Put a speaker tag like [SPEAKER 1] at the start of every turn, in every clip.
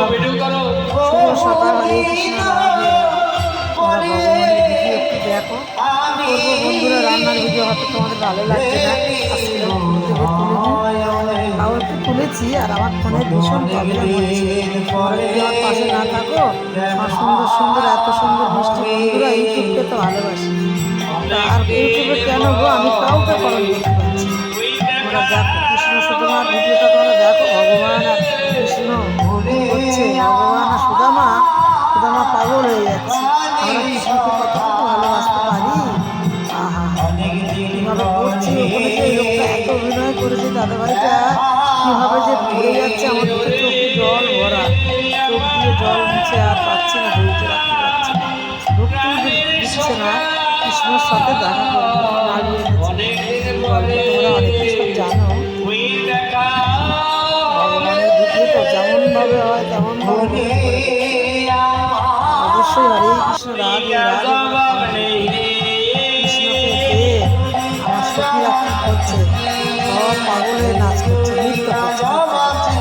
[SPEAKER 1] শুভ সকাল হরে কৃষ্ণ রাধে তোমরা একটু দেখো। বন্ধুরা রান্নার ভিডিও হয়তো তোমাদের ভালো লাগছে না। তাও একটু তুলেছি আর আমার ফোনে ভীষণ প্রবলেম হচ্ছে যদি আমার পাশে না থাকো আমার সুন্দর সুন্দর এত সুন্দর মিষ্টি বন্ধুরা ইউটিউবকে তো ভালোবাসি। আর ইউটিউবে কেন গো? আমি কাউকে দেখো কৃষ্ণ সুদামার ভিডিওটা তোমরা দেখো ভগবান আর কৃষ্ণ। হচ্ছে, ভগবান সুদামা সুদামা পাগল হয়ে যাচ্ছে। আমরা কৃষ্ণকে কতটুকু ভালোবাসতে পারি? আহা, কীভাবে করছি? ওখানে লোকটা এত অভিনয় করেছে, দাদা ভাইটা, কীভাবে যে ভরে যাচ্ছে আমার তো চোখ জল ভরা। চোখ দিয়ে জল নিচে আর পাচ্ছি না, ধৈর্য রাখতে পারছি না। ঢুকতেই দিচ্ছে না কৃষ্ণর সাথে দেখা করব অবশ্যই হরে কৃষ্ণ রাধে রাধে আমার সখীরা কি করছে সব পাগল হয়ে নাচ করছে নৃত্য করছে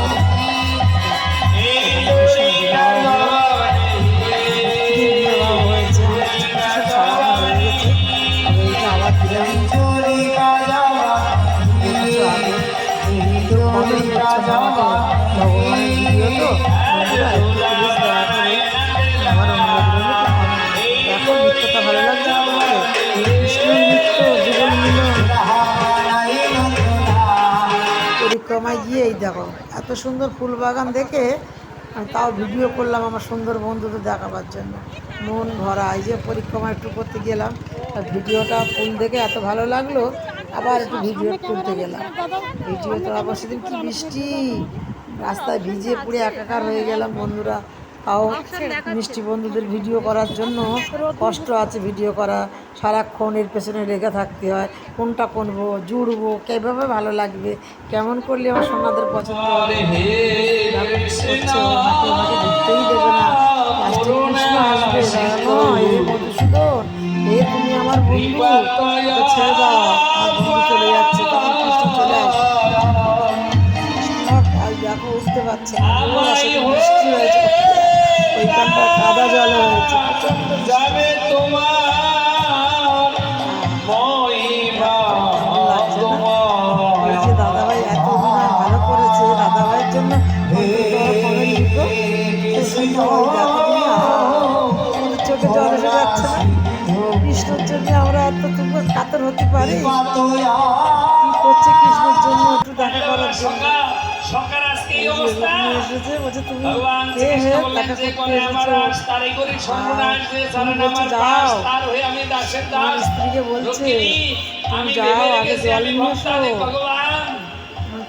[SPEAKER 1] নৃত্য পরিক্রমায় গিয়ে এই দেখো। এত সুন্দর ফুল বাগান দেখে তাও ভিডিও করলাম আমার সুন্দর বন্ধুদের দেখাবার জন্য। মন ভরা, এই যে পরিক্রমা একটু করতে গেলাম, আর ভিডিওটা ফুল দেখে এত ভালো লাগল, আবার একটু ভিডিও তুলতে গেলাম। ভিডিও তোলা পর সেদিন কি বৃষ্টি, রাস্তায় ভিজে পুড়ে একাকার হয়ে গেলাম বন্ধুরা। তাও মিষ্টি বন্ধুদের ভিডিও করার জন্য কষ্ট আছে ভিডিও করা সারাক্ষণ এর পেছনে লেগে থাকতে হয় কোনটা কোনবো জুড়বো কীভাবে ভালো লাগবে কেমন করলে আমার সোনাদের পছন্দ হবে ঢুকতেই দেবে না আসবে মধুসূদন এ তুমি আমার বন্ধু ছেড়ে দাও আমার বন্ধু চলে যাচ্ছে তখন কৃষ্ণ চলে আসে আর দেখো উঠতে পারছে না ও হয়েছে ওইখানটা কাদা জল হয়েছে।
[SPEAKER 2] যাবে তোমার
[SPEAKER 1] দাদাভাই এত অভিনয় ভালো করেছে দাদাভাইয়ের জন্য চোখে জল এসে যাচ্ছে না কৃষ্ণর জন্য আমরা এত কাতর হতে পারি। করার জন্য
[SPEAKER 2] সকাল আজকে এই অবস্থা। ভগবান বললেন যে আমার তারই করি সর্বনাশ যে
[SPEAKER 1] তুমি
[SPEAKER 2] জানেন আমার তার হয়ে আমি দাসের দাস।
[SPEAKER 1] স্ত্রীকে বলছে
[SPEAKER 2] আমি
[SPEAKER 1] যাও আগে জল
[SPEAKER 2] ভগবান।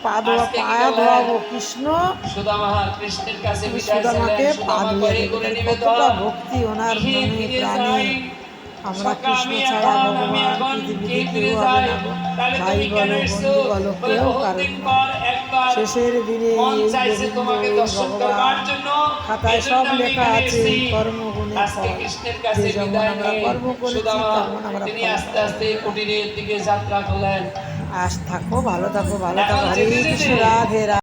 [SPEAKER 1] পা ধোয়া পায়া ধোয়াবো কৃষ্ণ।
[SPEAKER 2] কৃষ্ণের কাছে
[SPEAKER 1] সুদামাকে পা ধুয়ে। কতটা ভক্তি ওনার মনে প্রাণে। আমরা কৃষ্ণ ছাড়া ভগবান।
[SPEAKER 2] এখন
[SPEAKER 1] কেউ হবে না গো। ভাই বলো বন্ধু বলো কেউ কারণ না।
[SPEAKER 2] পর একবার
[SPEAKER 1] শেষের দিনে এই ভগবান খাতায় সব লেখা আছে। কর্মগুণে ফল যেমন আমরা কর্ম করেছি
[SPEAKER 2] সুদামা
[SPEAKER 1] তেমন আমরা
[SPEAKER 2] আস্তে আস্তে কুটিরের দিকে যাত্রা করলেন
[SPEAKER 1] আজ থাকো ভালো থাকো ভালো থাকো হরে কৃষ্ণ রাধে রাধে